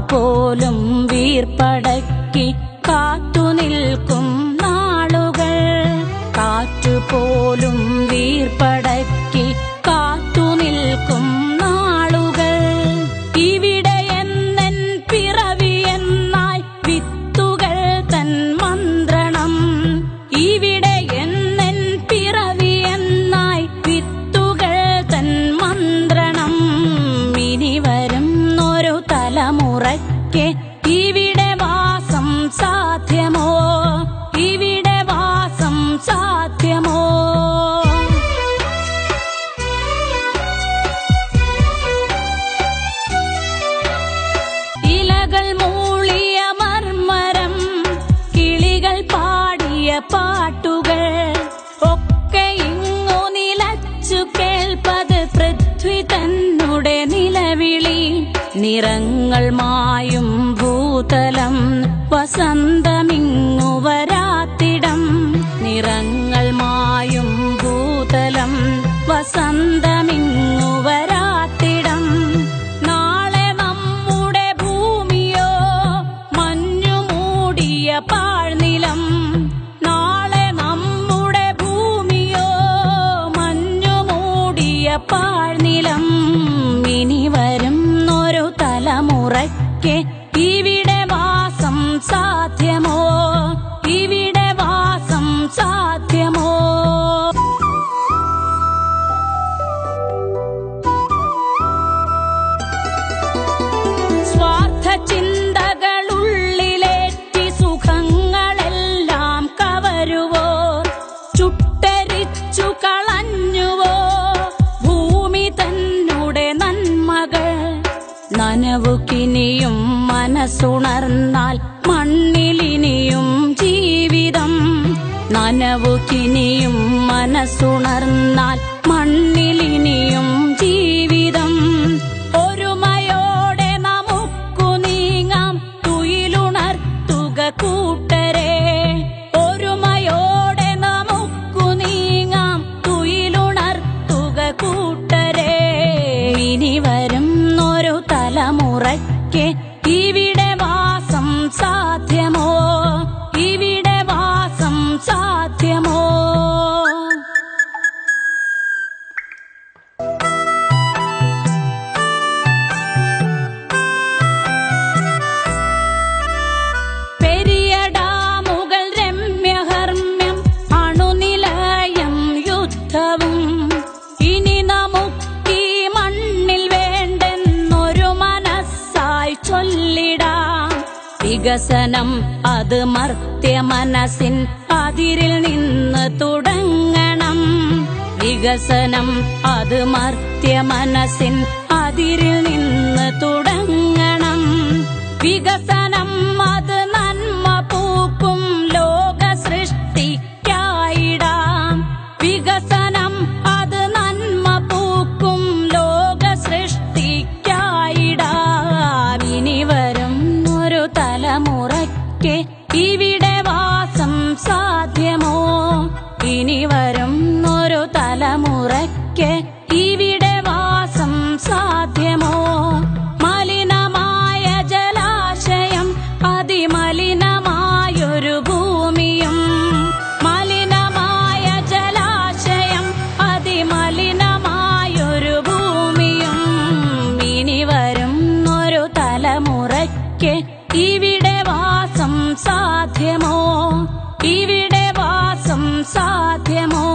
കാറ്റുപോലും വീർപ്പടക്കി കാത്തു നിൽക്കും നാളുകൾ. കാറ്റുപോലും വീർപ്പടക്കി തലമുറയ്ക്ക് ഇവിടെ വാസം സാധ്യമോ? ഇവിടെ വാസം സാധ്യമോ? ഇലകൾ മൂളിയ മർമരം കിളികൾ പാടിയ പാട്ടുകൾ ഒക്കെ ഇങ്ങു നിലച്ചു കേൾപ്പത് പൃഥ്വി തന്നുടെ നിലവിളി നിറങ്ങൾ മായും ഭൂതലം വസന്തമിങ്ങു വരാത്തിടം നിറങ്ങൾ മായും ഭൂതലം വസന്തമിങ്ങു വരാത്തിടം. നാളെ നമ്മുടെ ഭൂമിയോ മഞ്ഞു മൂടിയ പാഴ്നിലം. നാളെ നമ്മുടെ ഭൂമിയോ മഞ്ഞു മൂടിയ പാഴ്നിലം. ഇനി വരുന്നൊരു തലമുറയ്ക്ക് സാധ്യമോ? ഇവിടെ വാസം സാധ്യമോ? മനസ്സുണർന്നാൽ മണ്ണിലിനിയും ജീവിതം നനവുകിനിയും മനസ്സുണർന്നാൽ മണ്ണിലിനിയും ജീവിതം ചൊല്ലിടാം. വികസനം അത് മർത്യ മനസ്സിൻ അതിരിൽ നിന്ന് തുടങ്ങണം. വികസനം അത് മർത്യ മനസ്സിൻ അതിരിൽ നിന്ന് തുടങ്ങണം. വികസനം അതിമലിനമായൊരു ഭൂമിയും മലിനമായ ജലാശയം അതിമലിനമായൊരു ഭൂമിയും. ഇനി വരും ഒരു തലമുറയ്ക്ക് ഇവിടെ വാസം സാധ്യമോ? ഇവിടെ വാസം സാധ്യമോ?